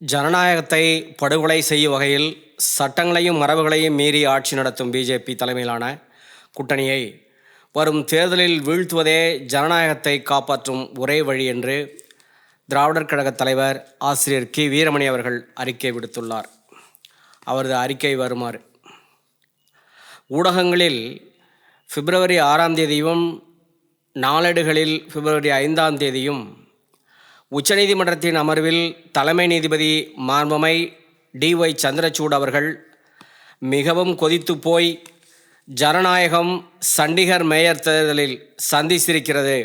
ஜனநாயகத்தை படுகொலை செய்யும் வகையில் சட்டங்களையும் மரபுகளையும் மீறி ஆட்சி நடத்தும் பிஜேபி தலைமையிலான கூட்டணியை வரும் தேர்தலில் வீழ்த்துவதே ஜனநாயகத்தை காப்பாற்றும் ஒரே வழி என்று திராவிடர் கழக தலைவர் ஆசிரியர் கி. வீரமணி அவர்கள் அறிக்கை விடுத்துள்ளார். அவரது அறிக்கை வருமாறு. ஊடகங்களில் பிப்ரவரி ஆறாம் தேதியும் நாளேடுகளில் பிப்ரவரி ஐந்தாம் தேதியும் உச்சநீதிமன்றத்தின் அமர்வில் தலைமை நீதிபதி மாண்பமை டிஒய் சந்திரசூட் அவர்கள் மிகவும் கொதித்து போய் ஜனநாயகம் சண்டிகர் மேயர் தேர்தலில் சந்தித்திருக்கிறது.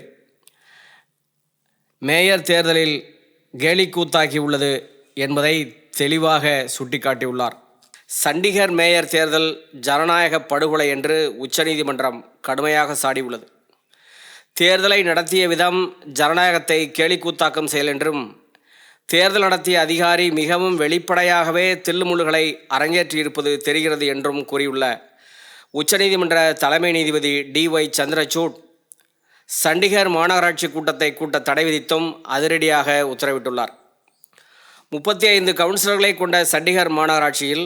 மேயர் தேர்தலில் கேலிக்கூத்தாகி உள்ளது என்பதை தெளிவாக சுட்டிக்காட்டியுள்ளார். சண்டிகர் மேயர் தேர்தல் ஜனநாயக படுகொலை என்று உச்சநீதிமன்றம் கடுமையாக சாடியுள்ளது. தேர்தலை நடத்திய விதம் ஜனநாயகத்தை கேலிக்கூத்தாக்கும் செயல் என்றும் தேர்தல் நடத்திய அதிகாரி மிகவும் வெளிப்படையாகவே தில்லுமுள்ளுகளை அரங்கேற்றியிருப்பது தெரிகிறது என்றும் கூறியுள்ள உச்சநீதிமன்ற தலைமை நீதிபதி டிஒய் சந்திரசூட் சண்டிகர் மாநகராட்சி கூட்டத்தை கூட்ட தடை விதித்தும் அதிரடியாக உத்தரவிட்டுள்ளார். முப்பத்தி ஐந்து கவுன்சிலர்களை கொண்ட சண்டிகர் மாநகராட்சியில்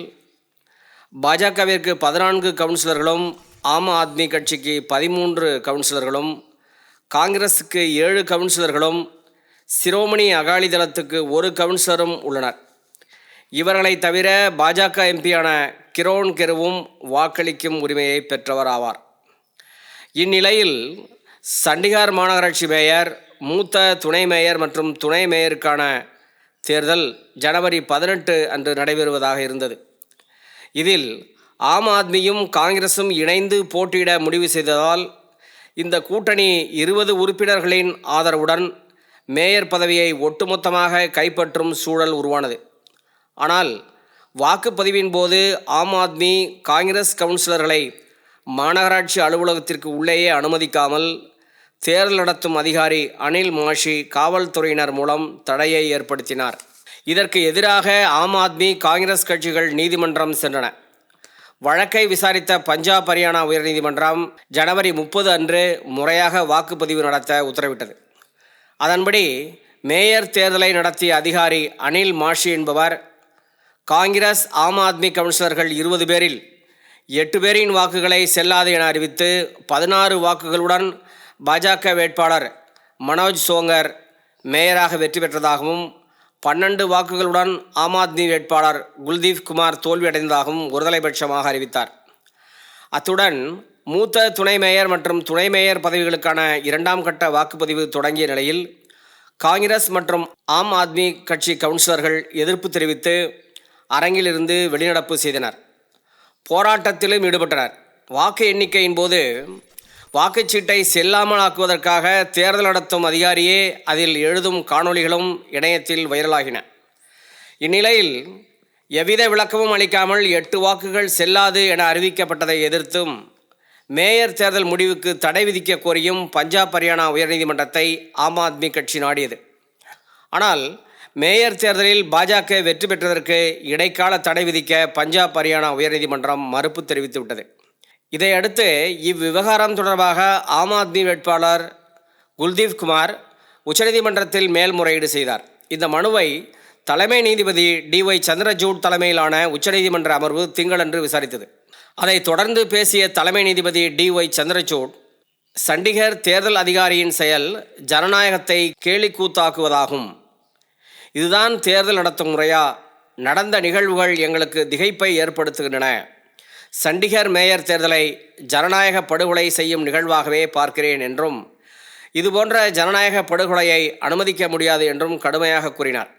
பாஜகவிற்கு பதினான்கு கவுன்சிலர்களும் ஆம் ஆத்மி கட்சிக்கு பதிமூன்று கவுன்சிலர்களும் காங்கிரஸுக்கு ஏழு கவுன்சிலர்களும் சிரோமணி அகாலிதளத்துக்கு ஒரு கவுன்சிலரும் உள்ளனர். இவர்களை தவிர பாஜக எம்பியான கிரோன் கெருவும் வாக்களிக்கும் உரிமையை பெற்றவர் ஆவார். இந்நிலையில் சண்டிகார் மாநகராட்சி மேயர் மூத்த துணை மேயர் மற்றும் துணை மேயருக்கான தேர்தல் ஜனவரி பதினெட்டு அன்று நடைபெறுவதாக இருந்தது. இதில் ஆம் ஆத்மியும் காங்கிரசும் இணைந்து போட்டியிட முடிவு செய்ததால் இந்த கூட்டணி இருபது உறுப்பினர்களின் ஆதரவுடன் மேயர் பதவியை ஒட்டுமொத்தமாக கைப்பற்றும் சூழல் உருவானது. ஆனால் வாக்குப்பதிவின் போது ஆம் ஆத்மி காங்கிரஸ் கவுன்சிலர்களை மாநகராட்சி அலுவலகத்திற்கு உள்ளேயே அனுமதிக்காமல் தேர்தல் நடத்தும் அதிகாரி அனில் மாஷி காவல்துறையினர் மூலம் தடையை ஏற்படுத்தினார். இதற்கு எதிராக ஆம் ஆத்மி காங்கிரஸ் கட்சிகள் நீதிமன்றம் சென்றன. வழக்கை விசாரித்த பஞ்சாப் ஹரியானா உயர்நீதிமன்றம் ஜனவரி முப்பது அன்று முறையாக வாக்குப்பதிவு நடத்த உத்தரவிட்டது. அதன்படி மேயர் தேர்தலை நடத்திய அதிகாரி அனில் மாஷி என்பவர் காங்கிரஸ் ஆம் ஆத்மி கவுன்சிலர்கள் இருபது பேரில் எட்டு பேரின் வாக்குகளை செல்லாது என அறிவித்து பதினாறு வாக்குகளுடன் பாஜக வேட்பாளர் மனோஜ் சோங்கர் மேயராக வெற்றி பெற்றதாகவும் பன்னெண்டு வாக்குகளுடன் ஆம் ஆத்மி வேட்பாளர் குல்தீப் குமார் தோல்வியடைந்ததாகவும் ஒருதலைபட்சமாக அறிவித்தார். அத்துடன் மூத்த துணை மேயர் மற்றும் துணை மேயர் பதவிகளுக்கான இரண்டாம் கட்ட வாக்குப்பதிவு தொடங்கிய நிலையில் காங்கிரஸ் மற்றும் ஆம் ஆத்மி கட்சி கவுன்சிலர்கள் எதிர்ப்பு தெரிவித்து அரங்கிலிருந்து வெளிநடப்பு செய்தனர். போராட்டத்திலும் ஈடுபட்டனர். வாக்கு எண்ணிக்கையின் போது வாக்குச்சீட்டை செல்லாமல் ஆக்குவதற்காக தேர்தல் நடத்தும் அதிகாரியே அதில் எழுதும் காணொளிகளும் இணையத்தில் வைரலாகின. இந்நிலையில் எவ்வித விளக்கமும் அளிக்காமல் எட்டு வாக்குகள் செல்லாது என அறிவிக்கப்பட்டதை எதிர்த்தும் மேயர் தேர்தல் முடிவுக்கு தடை விதிக்க கோரியும் பஞ்சாப் ஹரியானா உயர்நீதிமன்றத்தை ஆம் ஆத்மி கட்சி நாடியது. ஆனால் மேயர் தேர்தலில் பாஜக வெற்றி பெற்றதற்கு இடைக்கால தடை விதிக்க பஞ்சாப் ஹரியானா உயர்நீதிமன்றம் மறுப்பு தெரிவித்துவிட்டது இதையடுத்து இவ்விவகாரம் தொடர்பாக ஆம் ஆத்மி வேட்பாளர் குல்தீப் குமார் உச்சநீதிமன்றத்தில் மேல்முறையீடு செய்தார். இந்த மனுவை தலைமை நீதிபதி டிஒய் சந்திரசூட் தலைமையிலான உச்சநீதிமன்ற அமர்வு திங்களன்று விசாரித்தது. அதைத் தொடர்ந்து பேசிய தலைமை நீதிபதி டிஒய் சந்திரசூட் சண்டிகர் தேர்தல் அதிகாரியின் செயல் ஜனநாயகத்தை கேலிக்கூத்தாக்குவதாகும். இதுதான் தேர்தல் நடத்தும் முறையா? நடந்த நிகழ்வுகள் எங்களுக்கு திகைப்பை ஏற்படுத்துகின்றன. சண்டிகர் மேயர் தேர்தலை ஜனநாயக படுகொலை செய்யும் நிகழ்வாகவே பார்க்கிறேன் என்றும் இதுபோன்ற ஜனநாயக படுகொலையை அனுமதிக்க முடியாது என்றும் கடுமையாக கூறினார்.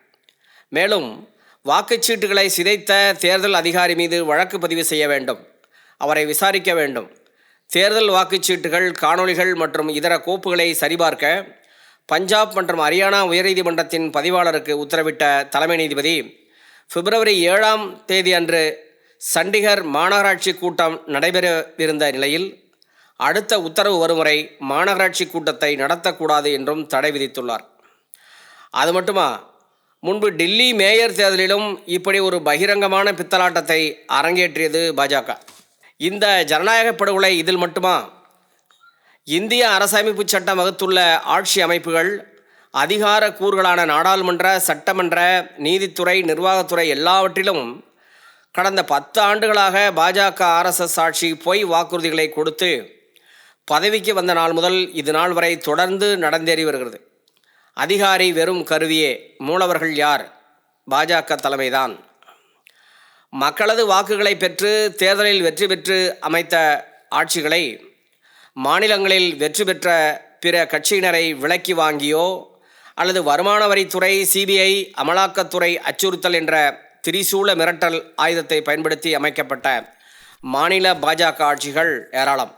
மேலும் வாக்குச்சீட்டுகளை சிதைத்த தேர்தல் அதிகாரி மீது வழக்கு பதிவு செய்ய வேண்டும். அவரை விசாரிக்க வேண்டும். தேர்தல் வாக்குச்சீட்டுகள் காணொளிகள் மற்றும் இதர கோப்புகளை சரிபார்க்க பஞ்சாப் மற்றும் ஹரியானா உயர்நீதிமன்றத்தின் பதிவாளருக்கு உத்தரவிட்ட தலைமை நீதிபதி பிப்ரவரி ஏழாம் தேதி அன்று சண்டிகர் மாநகராட்சி கூட்டம் நடைபெறவிருந்த நிலையில் அடுத்த உத்தரவு வரும் வரை மாநகராட்சி கூட்டத்தை நடத்தக்கூடாது என்றும் தடை விதித்துள்ளார். அது மட்டுமா? முன்பு டில்லி மேயர் தேர்தலிலும் இப்படி ஒரு பகிரங்கமான பித்தலாட்டத்தை அரங்கேற்றியது பாஜக. இந்த ஜனநாயக படுகொலை இதில் மட்டுமா? இந்திய அரசமைப்பு சட்டம் வகுத்துள்ள ஆட்சி அமைப்புகள் அதிகார கூறுகளான நாடாளுமன்ற சட்டமன்ற நீதித்துறை நிர்வாகத்துறை எல்லாவற்றிலும் கடந்த பத்து ஆண்டுகளாக பாஜக ஆர்எஸ்எஸ் ஆட்சி பொய் வாக்குறுதிகளை கொடுத்து பதவிக்கு வந்த நாள் முதல் இது நாள் வரை தொடர்ந்து நடந்தேறி வருகிறது. அதிகாரி வெறும் கருவியே மூலவர்கள் யார்? பாஜக தலைமைதான். மக்களது வாக்குகளை பெற்று தேர்தலில் வெற்றி பெற்று அமைத்த ஆட்சிகளை மாநிலங்களில் வெற்றி பெற்ற பிற கட்சியினரை விலக்கி வாங்கியோ அல்லது வருமான வரித்துறை சிபிஐ அமலாக்கத்துறை அச்சுறுத்தல் என்ற திரிசூல மிரட்டல் ஆயுதத்தை பயன்படுத்தி அமைக்கப்பட்ட மாநில பாஜக ஆட்சிகள் ஏராளம்.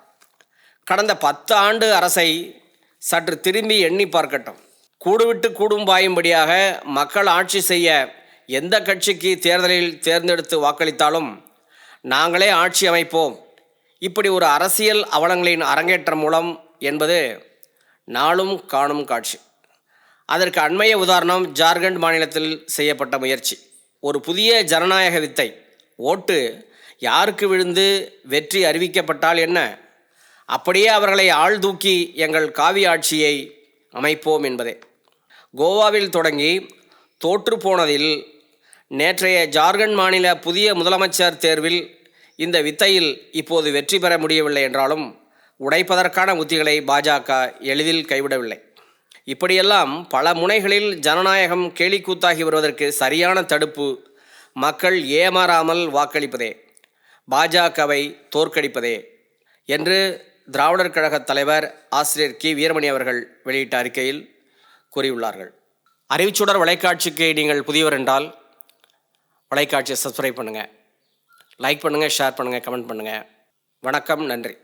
கடந்த பத்து ஆண்டு அரசை சற்று திரும்பி எண்ணி பார்க்கட்டும். கூடுவிட்டு கூடும் பாயும்படியாக மக்கள் ஆட்சி செய்ய எந்த கட்சிக்கு தேர்தலில் தேர்ந்தெடுத்து வாக்களித்தாலும் நாங்களே ஆட்சி அமைப்போம். இப்படி ஒரு அரசியல் அவலங்களின் அரங்கேற்றம் மூலம் என்பது நாளும் காணும் காட்சி. அதற்கு அண்மைய உதாரணம் ஜார்க்கண்ட் மாநிலத்தில் செய்யப்பட்ட முயற்சி. ஒரு புதிய ஜனநாயக வித்தை. ஓட்டு யாருக்கு விழுந்து வெற்றி அறிவிக்கப்பட்டால் என்ன? அப்படியே அவர்களை ஆள் தூக்கி எங்கள் காவி ஆட்சியை அமைப்போம் என்பதே. கோவாவில் தொடங்கி தோற்று போனதில் நேற்றைய ஜார்க்கண்ட் மாநில புதிய முதலமைச்சர் தேர்வில் இந்த வித்தையில் இப்போது வெற்றி பெற முடியவில்லை என்றாலும் உடைப்பதற்கான உத்திகளை பாஜக எளிதில் கைவிடவில்லை. இப்படியெல்லாம் பல முனைகளில் ஜனநாயகம் கேலிக்கூத்தாகி வருவதற்கு சரியான தடுப்பு மக்கள் ஏமாறாமல் வாக்களிப்பதே. பாஜகவை தோற்கடிப்பதே என்று திராவிடர் கழக தலைவர் ஆசிரியர் கி. வீரமணி அவர்கள் வெளியிட்ட அறிக்கையில் கூறியுள்ளார்கள். அறிவிச்சுடர் வலைக்காட்சிக்கு நீங்கள் புதியவர் என்றால் வலைக்காட்சியை சப்ஸ்கிரைப் பண்ணுங்கள் லைக் பண்ணுங்கள் ஷேர் பண்ணுங்கள் கமெண்ட் பண்ணுங்கள் வணக்கம் நன்றி.